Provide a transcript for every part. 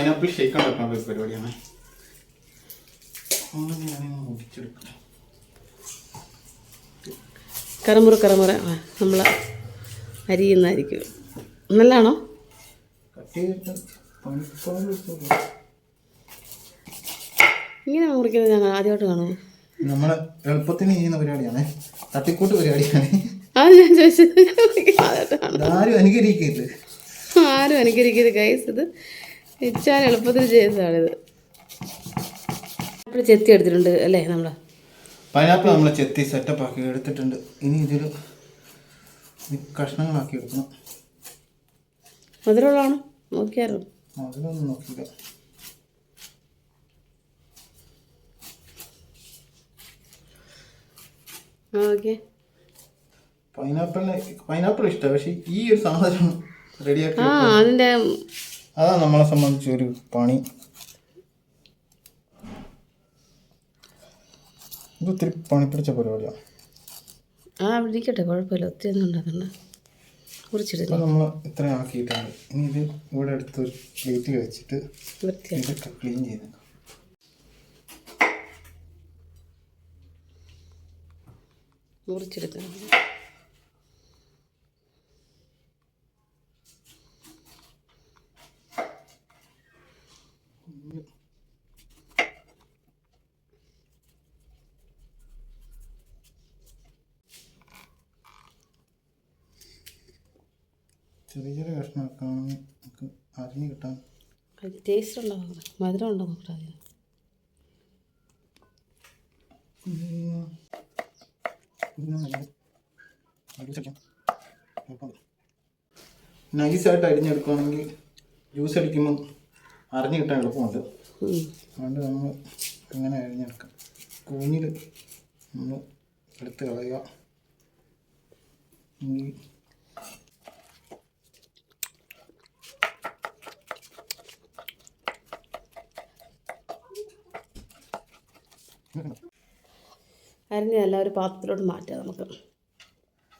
Pineapple shake ഉണ്ടാക്കാനുള്ള ഒരു പരിപാടിയാണ്. അങ്ങനെ ഞാനിങ്ങനെ ഒടിച്ചെടുക്കാം കറമുറ കറമുറ. നമ്മൾ അരിയുന്നതായിരിക്കും. നല്ലതാണോ. ഇങ്ങനെ മുറിക്കുന്നത് ഞങ്ങൾ ആദ്യമായിട്ട് കാണുമോ നമ്മൾ എളുപ്പത്തിന് ചെയ്യുന്ന പരിപാടിയാണ്. തട്ടിക്കൂട്ട് പരിപാടിയാണ്. അത് ഞാൻ ചോദിച്ചത്. ആരും അനുകരിക്കരുത്. ആരും അനുകരിക്കരുത് ഗൈസ് ഇത് ഇച്ചാൻ എളുപ്പത്തിൽ ചെയ്തതാണിത് ഇപ്പോൾ ചെത്തി എടുത്തിട്ടുണ്ട് അല്ലേ നമ്മൾ പൈനാപ്പിൾ നമ്മൾ ചെത്തി സെറ്റപ്പ് ആക്കി എടുത്തിട്ടുണ്ട്. ഇനി ഇതൊരു കഷ്ണങ്ങളാക്കി എടുക്കണം. മധുരമുള്ളതാണോ? നോക്കിയാലോ. മധുരമൊന്നും നോക്കില്ല പൈനാപ്പിളിന് പൈനാപ്പിൾ ഇഷ്ടമാണ് പക്ഷേ ഈ ഒരു സാധനം റെഡിയാക്കി ആ അതിന്റെ അതാണ് നമ്മളെ സംബന്ധിച്ച് ഒരു പണി. ഇത് ഒത്തിരി പണി പിടിച്ച പരിപാടിയാണ് ആ അവിടെ ഇരിക്കട്ടെ കുഴപ്പമില്ല. ഒത്തിരി ഒന്നും ഉണ്ടാക്കണ്ട കുറിച്ചിടില്ല നമ്മൾ ഇത്ര ആക്കിയിട്ടുണ്ട്. ഇനി ഇത് ഇവിടെ അടുത്ത് ഒരു പ്ലേറ്റിൽ വെച്ചിട്ട് ഇതൊക്കെ ക്ലീൻ ചെയ്ത്. മുറിച്ചെടുക്കണം. ചെറിയ ചെറിയ കഷ്ണമാക്കുകയാണെങ്കിൽ നമുക്ക് അരിഞ്ഞ് കിട്ടാൻ. ടേസ്റ്റ് ഉണ്ടാവും മധുരം ഉണ്ടോ നോക്കട്ടെ അതിന് നൈസായിട്ട് അരിഞ്ഞെടുക്കുകയാണെങ്കിൽ ജ്യൂസ് അടിക്കുമ്പോൾ അറിഞ്ഞു കിട്ടാൻ എളുപ്പമുണ്ട്. അതുകൊണ്ട് നമ്മൾ ഇങ്ങനെ അരിഞ്ഞെടുക്കാം. കൂഞ്ഞിൽ നമ്മൾ എടുത്ത് കളയുക. അരിഞ്ഞതല്ല ഒരു പാത്രത്തിലോട്ട് മാറ്റാം നമുക്ക്.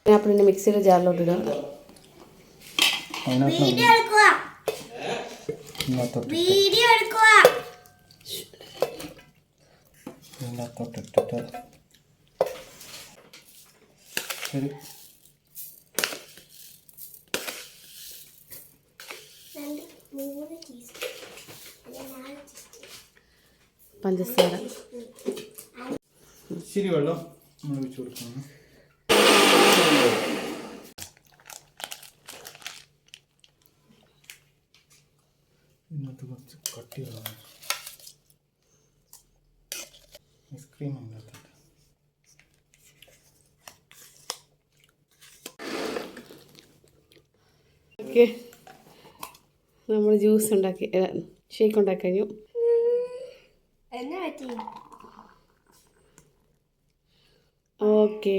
ആപ്പിളിന്റെ മിക്സിയുടെ ജാറിലോട്ട് ഇടാം. പഞ്ചസാര. ഇച്ചിരി വെള്ളം നമ്മൾ ഒഴിച്ച് കൊടുക്കണം. ഇതിനകത്ത് കുറച്ച് കട്ടികളാണ്. ഐസ്ക്രീം അതിനകത്തുണ്ട് ഓക്കെ. നമ്മൾ ജ്യൂസ് ഉണ്ടാക്കി ഷേക്ക് ഉണ്ടാക്കി കഴിഞ്ഞു. എന്നാ പറ്റി? ഓക്കെ